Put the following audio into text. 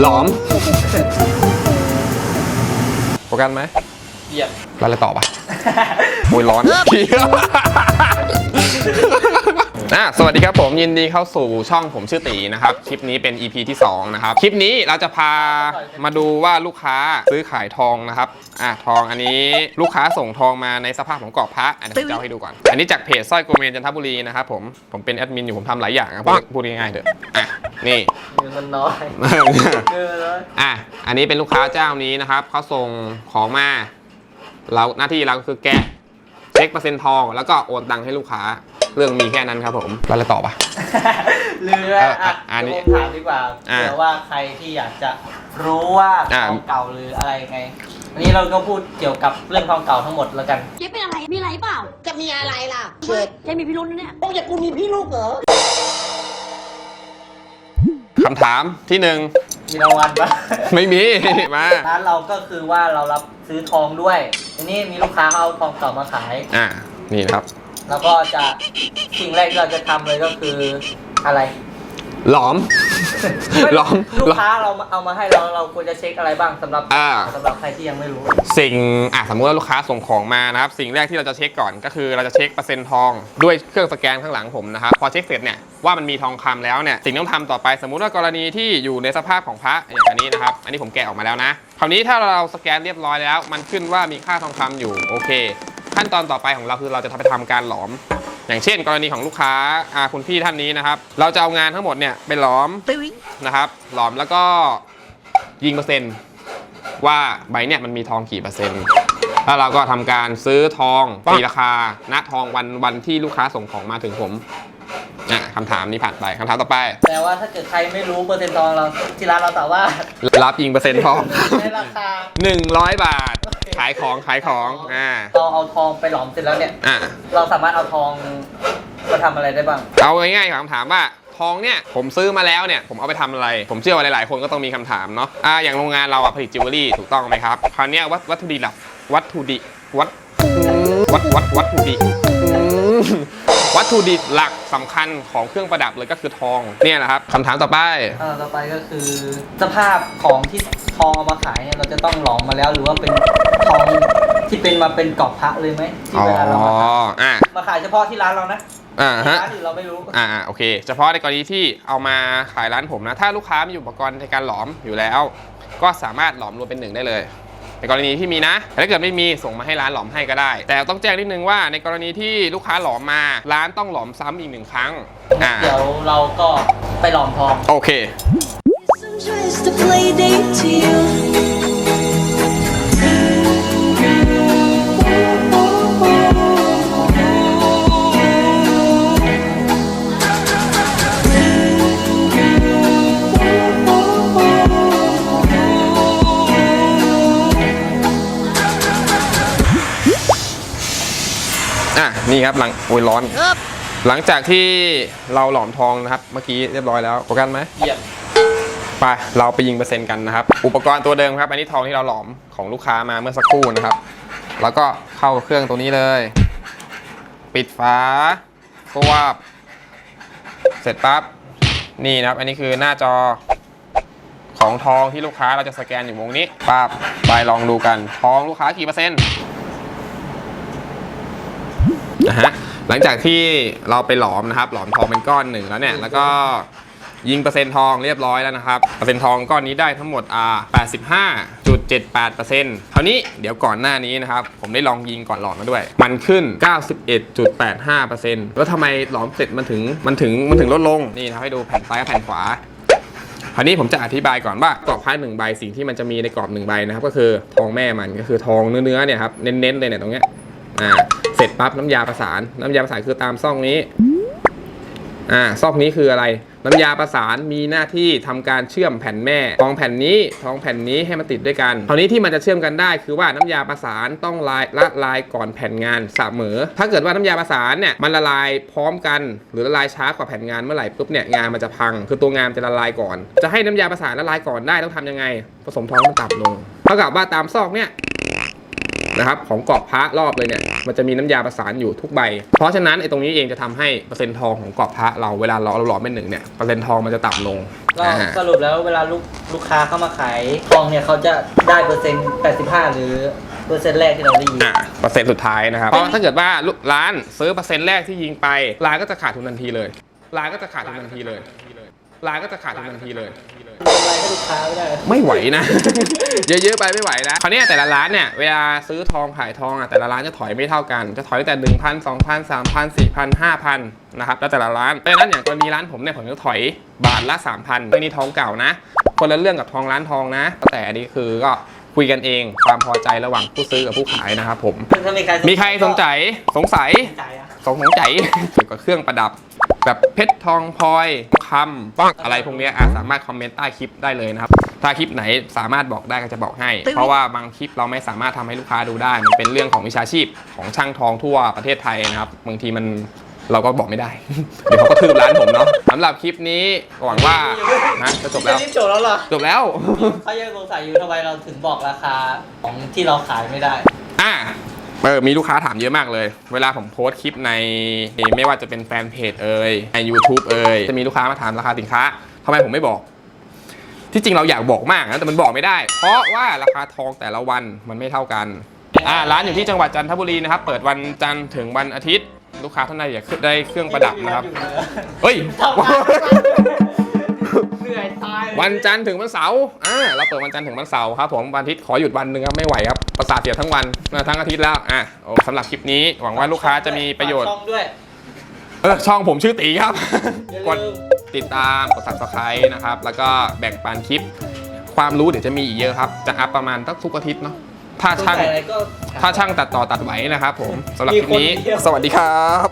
หลอมโฟกัสไหมเหยียบแล้วอะไรต่อปะโอ้ยร้อนอะสวัสดีครับผมยินดีเข้าสู่ช่องผมชื่อตีนะครับ คลิปนี้เป็น EP ที่ 2 นะครับ คลิปนี้เราจะพามาดูว่าลูกค้าซื้อขายทองนะครับอะทองอันนี้ลูกค้าส่งทองมาในสภาพของกรอบพระอันนี้ผมจะเอาให้ดูก่อน อันนี้จากเพจสร้อยโกเมนจันทบุรีนะครับผมผมเป็นแอดมินอยู่ผมทำหลายอย่างนะพูดพูดง่ายๆเถอะอะ นี่ เงินมันน้อยเกินเลยอะ อันนี้เป็นลูกค้าเจ้านี้นะครับ เขาส่งของมา เราหน้าที่เราก็คือแกะเช็คเปอร์เซ็นต์ทอง แล้วก็โอนตังค์ให้ลูกค้า เรื่องมีแค่นั้นครับผมแล้วอะไรต่อปะเรือเอออะอะอันนี้เดี๋ยวผมถามดีกว่าอะเผื่อว่าใครที่อยากจะรู้ว่าอะทองเก่าหรืออะไรไงอันนี้เราก็พูดเกี่ยวกับเรื่องทองเก่าทั้งหมดแล้วกัน เจ๊เป็นอะไร มีอะไรเปล่า จะมีอะไรล่ะเจ๊เจ๊มีพิรุธนะเนี่ย โอ้ยากกูมีพี่ลูกเหรอ คำถามที่หนึ่งมีรางวัลปะไม่มี มา ร้านเราก็คือว่าเรารับซื้อทองด้วยทีนี้มีลูกค้าเขาเอาทองเก่ามาขาย อะ นี่นะครับ แล้วก็จะสิ่งแรกที่เราจะทำเลยก็คืออะไร หลอม หลอมลูกหลอมค้าเราเอามาให้เราเราควรจะเช็คอะไรบ้างสำหรับอ่า สำหรับใครที่ยังไม่รู้ สิ่งอะสมมติว่าลูกค้าส่งของมานะครับ สิ่งแรกที่เราจะเช็คก่อนก็คือเราจะเช็คเปอร์เซ็นต์ทองด้วยเครื่องสแกนข้างหลังผมนะครับ พอเช็คเสร็จเนี่ยว่ามันมีทองคำแล้วเนี่ยสิ่งที่ต้องทำต่อไปสมมุติว่ากรณีที่อยู่ในสภาพของพระอย่างอันนี้นะครับ อันนี้ผมแกะออกมาแล้วนะคราวนี้ถ้าเราสแกนเรียบร้อยแล้ว มันขึ้นว่ามีค่าทองคำอยู่โอเค ขั้นตอนต่อไปของเราคือเราจะทำไปทำการหลอม อย่างเช่น กรณีของลูกค้าอ่าคุณพี่ท่านนี้นะครับ เราจะเอางานทั้งหมดเนี่ยไปหลอมนะครับหลอมแล้วก็ยิงเปอร์เซ็นต์ ว่าใบเนี่ยมันมีทองกี่เปอร์เซ็นต์แล้วเราก็ทำการซื้อทองตีราคาณทองวันวันที่ลูกค้าส่งของมาถึงผมอะคำถามนี้ผ่านไปคำถามต่อไปแต่ว่าถ้าเกิดใครไม่รู้เปอร์เซ็นต์ทองเราที่ร้านเราสามารถรับยิงเปอร์เซ็นต์ทองในราคา100 บาท ขายของขายของอ่าเราเอาทองไปหลอมเสร็จแล้วเนี่ย อะเราสามารถเอาทองมาทำอะไรได้บ้าง เอาง่ายๆคำถามว่าทองเนี่ยผมซื้อมาแล้วเนี่ยผมเอาไปทำอะไร ผมเชื่อว่าหลายๆ คนก็ต้องมีคำถามเนาะอ่าอย่างโรงงานเราอะผลิตจิวเวลรี่ถูกต้องไหมครับคราวเนี้ยวัตวัตถุดิบหลักวัตถุดิบวัตวัตวัตวัตถุดิบอืม วัตถุดิบหลักสำคัญของเครื่องประดับเลยก็คือทองเนี่ยแหละครับคำถามต่อไป เอ่อต่อไปก็คือสภาพของที่ทองเอามาขายเนี่ยเราจะต้องหลอมมาแล้วหรือว่าเป็นทองที่เป็นมาเป็นกรอบพระเลยไหมที่อ๋อเวลาเรามาขายอะมาขายเฉพาะที่ร้านเรานะอ่าฮะ ร้านอื่นเราไม่รู้อ่าโอเค เฉพาะในกรณีที่เอามาขายร้านผมนะ ถ้าลูกค้ามีอุปกรณ์ในการหลอมอยู่แล้ว ก็สามารถหลอมรวมเป็นหนึ่งได้เลย ในกรณีที่มีนะแต่ถ้าเกิดไม่มีส่งมาให้ร้านหลอมให้ก็ได้ แต่ต้องแจ้งนิดนึงว่าในกรณีที่ลูกค้าหลอมมา ร้านต้องหลอมซ้ำอีกหนึ่งครั้งอ่าเดี๋ยวเราก็ไปหลอมทอง โอเค Some tries to play date to you. อะนี่ครับหลังโอ้ยร้อน หลังจากที่เราหลอมทองนะครับ เมื่อกี้เรียบร้อยแล้วโปรแกรมไหมเหยียบไปเราไปยิงเปอร์เซ็นต์กันนะครับ อุปกรณ์ตัวเดิมครับ อันนี้ทองที่เราหลอมของลูกค้ามาเมื่อสักครู่นะครับ แล้วก็เข้าเครื่องตัวนี้เลย ปิดฝาก็วาบเสร็จปั๊บนี่นะครับ อันนี้คือหน้าจอของทองที่ลูกค้าเราจะสแกนอยู่วงนี้ปั๊บไปลองดูกันทองลูกค้ากี่เปอร์เซ็นต์ นะฮะหลังจากที่เราไปหลอมนะครับ หลอมทองเป็นก้อนหนึ่งแล้วเนี่ยแล้วก็ยิงเปอร์เซ็นต์ทองเรียบร้อยแล้วนะครับ เปอร์เซ็นต์ทองก้อนนี้ได้ทั้งหมดอ่า85.78%คราวนี้เดี๋ยวก่อนหน้านี้นะครับ ผมได้ลองยิงก่อนหลอมมาด้วย มันขึ้น 91.85%แล้วทำไมหลอมเสร็จมันถึงมันถึงมันถึงลดลง นี่นะให้ดูแผ่นซ้ายกับแผ่นขวาคราวนี้ผมจะอธิบายก่อนว่ากรอบพายหนึ่งใบสิ่งที่มันจะมีในกรอบหนึ่งใบนะครับ ก็คือทองแม่มันก็คือทองเนื้อๆเนี่ยครับเน้นๆเลยเนี่ยตรงเนี้ยอ่า ร็จปั๊บน้ำยาประสาน น้ำยาประสานคือตามซ่องนี้อ่าซอกนี้คืออะไร น้ำยาประสานมีหน้าที่ทำการเชื่อมแผ่นแม่ทองแผ่นนี้ทองแผ่นนี้ให้มันติดด้วยกันคราวนี้ที่มันจะเชื่อมกันได้คือว่าน้ำยาประสานต้องลายละลายก่อนแผ่นงานเสมอ ถ้าเกิดว่าน้ำยาประสานเนี่ยมันละลายพร้อมกัน หรือละลายช้ากว่าแผ่นงานเมื่อไหร่ปุ๊บเนี่ยงานมันจะพัง คือตัวงานจะละลายก่อน จะให้น้ำยาประสานละลายก่อนได้ต้องทำยังไง ผสมทองมันต่ำลงเท่ากับว่าตามซอกเนี่ยนะครับของกรอบพระรอบเลยเนี่ย มันจะมีน้ำยาประสานอยู่ทุกใบ เพราะฉะนั้นไอ้ตรงนี้เองจะทำให้เปอร์เซ็นต์ทองของกรอบพระเราเวลาเราหล่อเป็นหนึ่งเนี่ยเปอร์เซ็นต์ทองมันจะต่ำลงก็อ่าสรุปแล้วเวลาลูกลูกค้าเข้ามาขายทองเนี่ยเขาจะได้เปอร์เซ็นต์ 85 หรือเปอร์เซ็นต์แรกที่เราได้ยินอะเปอร์เซ็นต์สุดท้ายนะครับ เพราะถ้าเกิดว่าลูกร้านซื้อเปอร์เซ็นต์แรกที่ยิงไปร้านก็จะขาดทุนทันทีเลยร้านก็จะขาดทุนทันทีเลย ร้านก็จะขาดทุนทันทีเลยกำไรให้ลูกค้าไม่ได้ ไม่ไหวนะ เยอะๆไปไม่ไหวนะคราวเนี้ยแต่ละร้านเนี่ยเวลาซื้อทองขายทองอะแต่ละร้านจะถอยไม่เท่ากัน จะถอยตั้งแต่หนึ่งพันสองพันสามพันสี่พันห้าพันนะครับแล้วแต่ละร้านดังนั้นอย่างกรณีร้านผมเนี่ยผมจะถอยบาทละสามพันนี่ทองเก่านะ คนละเรื่องกับทองร้านทองนะ แต่อันนี้คือก็คุยกันเอง ความพอใจระหว่างผู้ซื้อกับผู้ขายนะครับผม ถ้ามีใครมีใครสนใจสงสัย สนใจอะสงสัยเกี่ยวกับเครื่องประดับ แบบเพชรทองพลอยทองคำปังอะไรพวกเนี้ยอะสามารถคอมเมนต์ใต้คลิปได้เลยนะครับ ถ้าคลิปไหนสามารถบอกได้ก็จะบอกให้ เพราะว่าบางคลิปเราไม่สามารถทำให้ลูกค้าดูได้ มันเป็นเรื่องของวิชาชีพของช่างทองทั่วประเทศไทยนะครับบางทีมันเราก็บอกไม่ได้ เดี๋ยวเขาก็ทืบร้านผมเนาะสำหรับคลิปนี้หวังว่านะจะจบแล้วรีบจบแล้วเหรอจบแล้วเขายังสงสัยอยู่ทำไมเราถึงบอกราคาของที่เราขายไม่ได้ อะ เออมีลูกค้าถามเยอะมากเลย เวลาผมโพสต์คลิปในไม่ว่าจะเป็นแฟนเพจเอ่ยใน YouTube เอ่ยจะมีลูกค้ามาถามราคาสินค้าทำไมผมไม่บอก ที่จริงเราอยากบอกมากนะแต่มันบอกไม่ได้ เพราะว่าราคาทองแต่ละวันมันไม่เท่ากันอ่าร้านอยู่ที่จังหวัดจันทบุรีนะครับ เปิดวันจันทร์ถึงวันอาทิตย์ ลูกค้าท่านใดอยากได้เครื่องประดับนะครับ เฮ้ย วันจันทร์ถึงวันเสาร์อ่าเราเปิดวันจันทร์ถึงวันเสาร์ครับผมวันอาทิตย์ขอหยุดวันหนึ่งครับไม่ไหวครับประสาทเสียทั้งวันอ่าทั้งอาทิตย์แล้วอะโอ้สำหรับคลิปนี้หวังว่าลูกค้าจะมีประโยชน์ฝากช่องด้วย เออช่องผมชื่อตีครับ อย่าลืม กดติดตาม กด subscribe นะครับ แล้วก็แบ่งปันคลิป ความรู้เดี๋ยวจะมีอีกเยอะครับ จะอัพประมาณตั้งทุกอาทิตย์เนาะ ถ้าช่างสนใจอะไรก็ ถ้าช่างตัดต่อตัดไหวนะครับผมสำหรับคลิปนี้ มีคนเดียว สวัสดีครับ